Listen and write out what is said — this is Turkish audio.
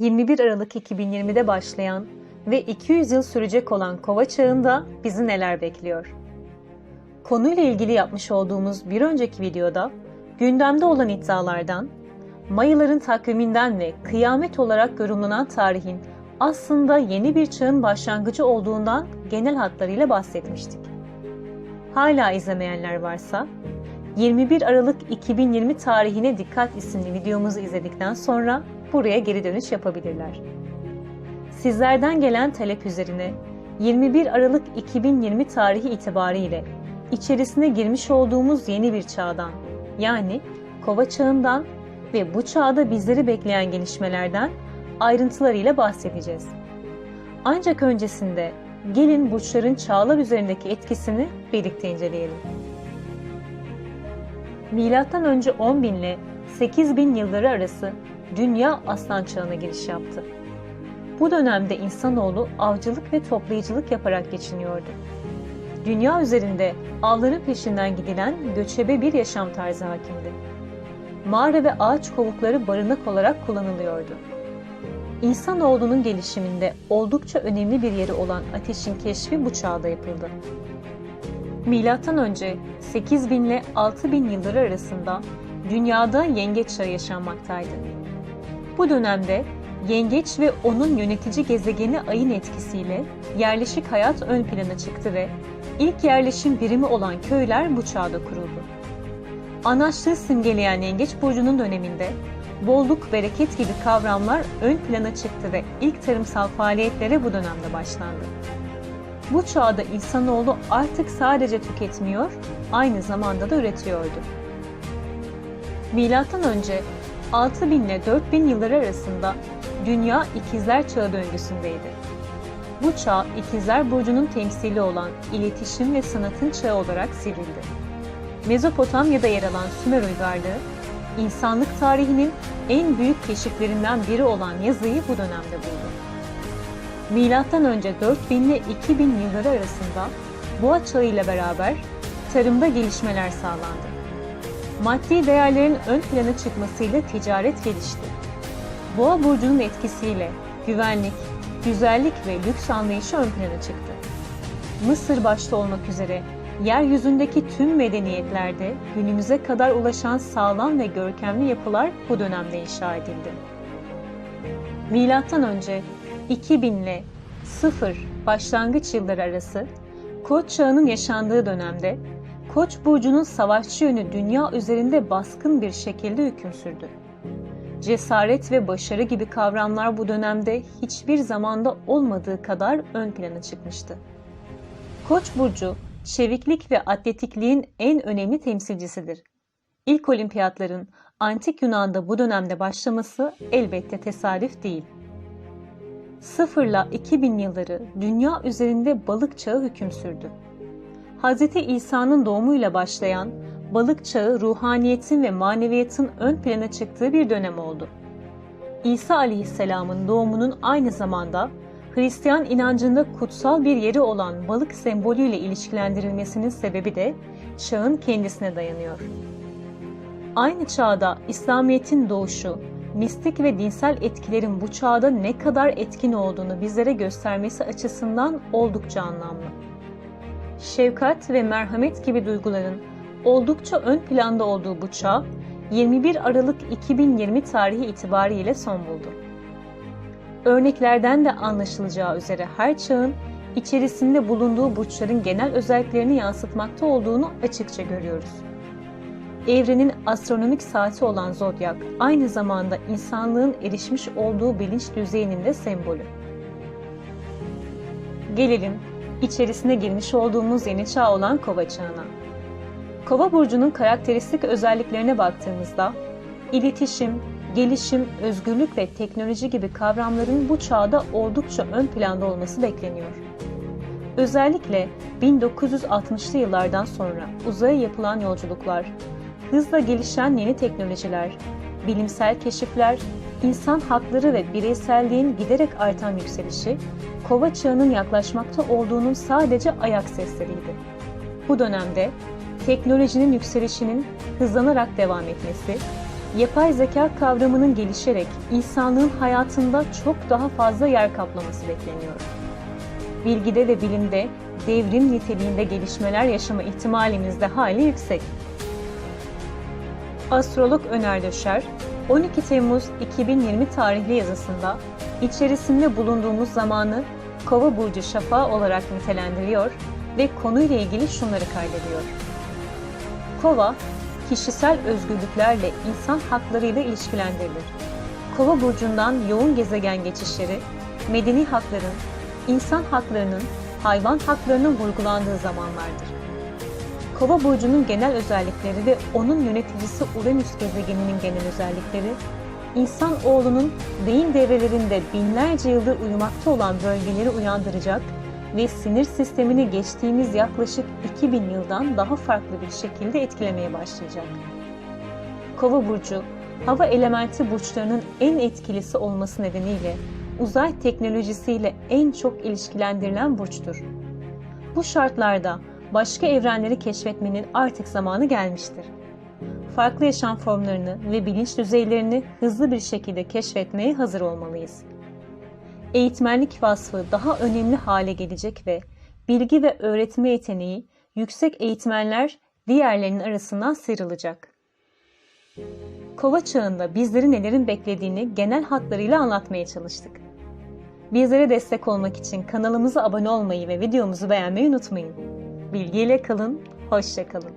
21 Aralık 2020'de başlayan ve 200 yıl sürecek olan Kova çağında bizi neler bekliyor? Konuyla ilgili yapmış olduğumuz bir önceki videoda gündemde olan iddialardan, Mayaların takviminden ve kıyamet olarak yorumlanan tarihin aslında yeni bir çağın başlangıcı olduğundan genel hatlarıyla bahsetmiştik. Hala izlemeyenler varsa 21 Aralık 2020 tarihine dikkat isimli videomuzu izledikten sonra buraya geri dönüş yapabilirler. Sizlerden gelen talep üzerine 21 Aralık 2020 tarihi itibariyle içerisine girmiş olduğumuz yeni bir çağdan yani Kova çağından ve bu çağda bizleri bekleyen gelişmelerden ayrıntılarıyla bahsedeceğiz. Ancak öncesinde gelin burçların çağlar üzerindeki etkisini birlikte inceleyelim. Milattan önce 10 bin ile 8 bin yılları arası dünya aslan çağına giriş yaptı. Bu dönemde insanoğlu avcılık ve toplayıcılık yaparak geçiniyordu. Dünya üzerinde avların peşinden gidilen göçebe bir yaşam tarzı hakimdi. Mağara ve ağaç kovukları barınak olarak kullanılıyordu. İnsanoğlunun gelişiminde oldukça önemli bir yeri olan ateşin keşfi bu çağda yapıldı. Milattan önce 8000 ile 6000 yılları arasında dünyada yengeç çağı yaşanmaktaydı. Bu dönemde yengeç ve onun yönetici gezegeni ayın etkisiyle yerleşik hayat ön plana çıktı ve ilk yerleşim birimi olan köyler bu çağda kuruldu. Anaçlığı simgeleyen yengeç burcunun döneminde bolluk, bereket gibi kavramlar ön plana çıktı ve ilk tarımsal faaliyetlere bu dönemde başlandı. Bu çağda insanoğlu artık sadece tüketmiyor, aynı zamanda da üretiyordu. Milattan önce 6000 ile 4000 yılları arasında dünya ikizler çağı döngüsündeydi. Bu çağ ikizler burcunun temsili olan iletişim ve sanatın çağı olarak sirildi. Mezopotamya'da yer alan Sümer uygarlığı, insanlık tarihinin en büyük keşiflerinden biri olan yazıyı bu dönemde buldu. Milattan önce 4000 ile 2000 yılları arasında Boğa çağı ile beraber tarımda gelişmeler sağlandı. Maddi değerlerin ön plana çıkmasıyla ticaret gelişti. Boğa burcunun etkisiyle güvenlik, güzellik ve lüks anlayışı ön plana çıktı. Mısır başta olmak üzere yeryüzündeki tüm medeniyetlerde günümüze kadar ulaşan sağlam ve görkemli yapılar bu dönemde inşa edildi. Milattan önce 2000 ile 0 başlangıç yılları arası Koç çağının yaşandığı dönemde Koç burcunun savaşçı yönü dünya üzerinde baskın bir şekilde hüküm sürdü. Cesaret ve başarı gibi kavramlar bu dönemde hiçbir zamanda olmadığı kadar ön plana çıkmıştı. Koç burcu çeviklik ve atletikliğin en önemli temsilcisidir. İlk olimpiyatların antik Yunan'da bu dönemde başlaması elbette tesadüf değil. 0 ile 2000 yılları dünya üzerinde balık çağı hüküm sürdü. Hz. İsa'nın doğumuyla başlayan balık çağı ruhaniyetin ve maneviyatın ön plana çıktığı bir dönem oldu. İsa aleyhisselamın doğumunun aynı zamanda Hristiyan inancında kutsal bir yeri olan balık sembolüyle ilişkilendirilmesinin sebebi de çağın kendisine dayanıyor. Aynı çağda İslamiyet'in doğuşu, mistik ve dinsel etkilerin bu çağda ne kadar etkin olduğunu bizlere göstermesi açısından oldukça anlamlı. Şefkat ve merhamet gibi duyguların oldukça ön planda olduğu bu çağ, 21 Aralık 2020 tarihi itibariyle son buldu. Örneklerden de anlaşılacağı üzere her çağın içerisinde bulunduğu burçların genel özelliklerini yansıtmakta olduğunu açıkça görüyoruz. Evrenin astronomik saati olan zodyak aynı zamanda insanlığın erişmiş olduğu bilinç düzeyinin de sembolü. Gelelim içerisine girmiş olduğumuz yeni çağ olan Kova çağına. Kova burcunun karakteristik özelliklerine baktığımızda iletişim, gelişim, özgürlük ve teknoloji gibi kavramların bu çağda oldukça ön planda olması bekleniyor. Özellikle 1960'lı yıllardan sonra uzaya yapılan yolculuklar, hızla gelişen yeni teknolojiler, bilimsel keşifler, insan hakları ve bireyselliğin giderek artan yükselişi, kova çağının yaklaşmakta olduğunun sadece ayak sesleriydi. Bu dönemde teknolojinin yükselişinin hızlanarak devam etmesi, yapay zeka kavramının gelişerek insanlığın hayatında çok daha fazla yer kaplaması bekleniyor. Bilgide ve bilimde devrim niteliğinde gelişmeler yaşama ihtimalimiz de hali yüksek. Astrolog Öner Döşer, 12 Temmuz 2020 tarihli yazısında içerisinde bulunduğumuz zamanı Kova burcu şafağı olarak nitelendiriyor ve konuyla ilgili şunları kaydediyor. Kova, kişisel özgürlüklerle insan haklarıyla ilişkilendirilir. Kova burcundan yoğun gezegen geçişleri, medeni hakların, insan haklarının, hayvan haklarının vurgulandığı zamanlardır. Kova burcunun genel özellikleri ve onun yöneticisi Uranüs gezegeninin genel özellikleri, insan oğlunun beyin devrelerinde binlerce yıldır uyumakta olan bölgeleri uyandıracak ve sinir sistemini geçtiğimiz yaklaşık 2000 yıldan daha farklı bir şekilde etkilemeye başlayacak. Kova burcu, hava elementi burçlarının en etkilisi olması nedeniyle uzay teknolojisiyle en çok ilişkilendirilen burçtur. Bu şartlarda başka evrenleri keşfetmenin artık zamanı gelmiştir. Farklı yaşam formlarını ve bilinç düzeylerini hızlı bir şekilde keşfetmeye hazır olmalıyız. Eğitmenlik vasfı daha önemli hale gelecek ve bilgi ve öğretme yeteneği yüksek eğitmenler diğerlerinin arasından sıyrılacak. Kova çağında bizleri nelerin beklediğini genel hatlarıyla anlatmaya çalıştık. Bizlere destek olmak için kanalımıza abone olmayı ve videomuzu beğenmeyi unutmayın. Bilgiyle kalın, hoşça kalın.